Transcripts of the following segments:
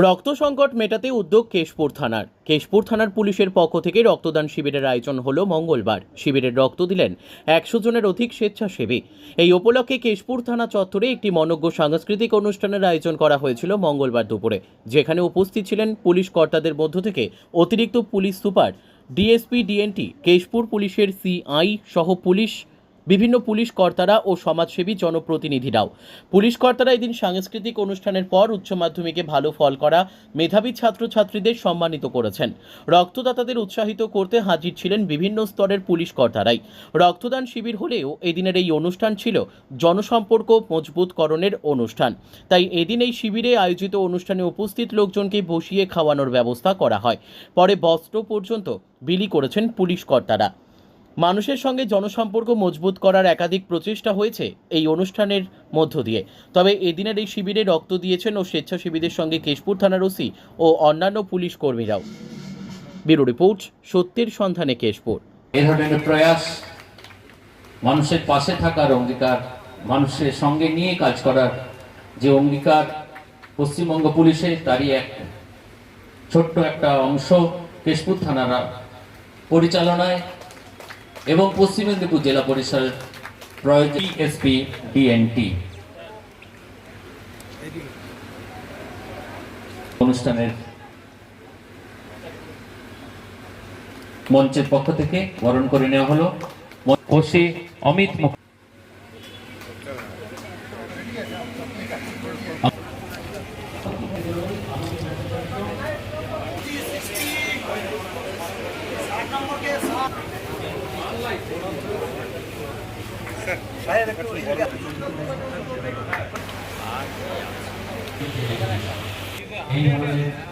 রক্ত সংকট মেটাতে উদ্যোগ কেশপুর থানার। কেশপুর থানার পুলিশের পক্ষ থেকে রক্তদান শিবিরের আয়োজন হলো মঙ্গলবার। শিবিরের রক্ত দিলেন একশো জনের অধিক স্বেচ্ছাসেবী। এই উপলক্ষে কেশপুর থানা চত্বরে একটি মনজ্ঞ সাংস্কৃতিক অনুষ্ঠানের আয়োজন করা হয়েছিল মঙ্গলবার দুপুরে। যেখানে উপস্থিত ছিলেন পুলিশ কর্তাদের মধ্য থেকে অতিরিক্ত police super, DSP DNT, Keshpur পুলিশের সিআই সহ পুলিশ বিভিন্ন পুলিশ কর্তারা ও সমাজসেবী জনপ্রতিনিধিরাও। পুলিশ কর্তারা এদিন সাংস্কৃতিক অনুষ্ঠানের পর উচ্চ মাধ্যমিকে ভালো ফল করা মেধাবী ছাত্রছাত্রীদের সম্মানিত করেছেন। রক্তদাতাদের উৎসাহিত করতে হাজির ছিলেন বিভিন্ন স্তরের পুলিশ কর্তারাই। রক্তদান শিবির হলেও এদিনের এই অনুষ্ঠান ছিল জনসম্পর্ক মজবুতকরণের অনুষ্ঠান। তাই এদিন এই শিবিরে আয়োজিত অনুষ্ঠানে উপস্থিত লোকজনকে বসিয়ে খাওয়ানোর ব্যবস্থা করা হয়। পরে বস্ত্র পর্যন্ত বিলি করেছেন পুলিশ কর্তারা। মানুষের সঙ্গে জনসম্পর্ক মজবুত করার একাধিক প্রচেষ্টা হয়েছে এই অনুষ্ঠানের মধ্য দিয়ে। তবে এদিনের এই শিবিরে রক্ত দিয়েছেন ও স্বেচ্ছাসেবীদের সঙ্গে কেশপুর থানার ওসি ও অন্যান্য পুলিশ কর্মীরাও। ব্যুরো রিপোর্ট, সত্যের সন্ধানে কেশপুর। প্রয়াস মানুষের পাশে থাকার অঙ্গীকার, মানুষের সঙ্গে নিয়ে কাজ করার যে অঙ্গীকার পশ্চিমবঙ্গ পুলিশের তারই এক ছোট্ট একটা অংশ কেশপুর থানার পরিচালনায় এবং পশ্চিম মেদিনীপুর জেলা পরিষদের প্রয়োজন ডিএনটি। অনুষ্ঠানের মঞ্চের পক্ষ থেকে বরণ করে নেওয়া হলো। কোষে অমিত মুখ Thank you.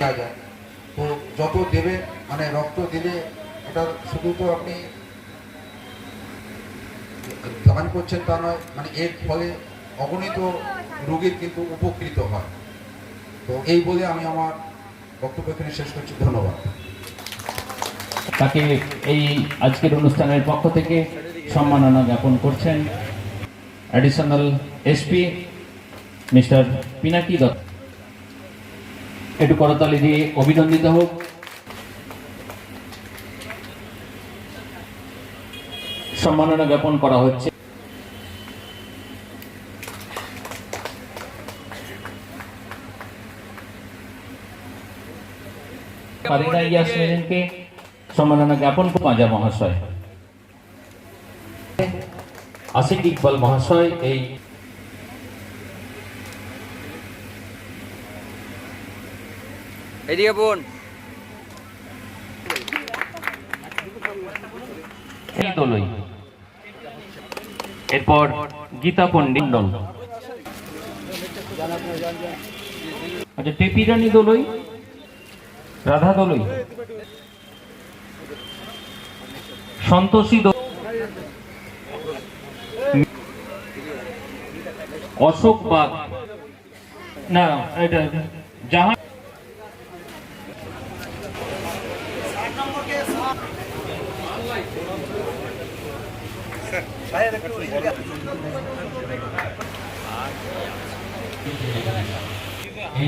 পাওয়া যায় তো যত দেবে মানে রক্ত দিলে এটা শুধু তো আপনি দান করছেন তা নয় মানে এর ফলে অগণিত রোগীর কিন্তু উপকৃত হয়। তো এই বলে আমি আমার বক্তব্য এখানে শেষ করছি। ধন্যবাদ। তাকে এই আজকের অনুষ্ঠানের পক্ষ থেকে সম্মাননা জ্ঞাপন করছেন। Additional SP mister Pinaki Datta. একটু করতালি দিয়ে অভিনন্দিত হোক। সম্মাননা জ্ঞাপন করা হচ্ছে। মহাশয়। আসিক ইকবাল মহাশয় এই এদিকে বোন। এরপর গীতা পণ্ডিত আচ্ছা টেপি রানী দলই, রাধা দলই। সন্তোষী দল। অশোক বাগ। না, এটা এই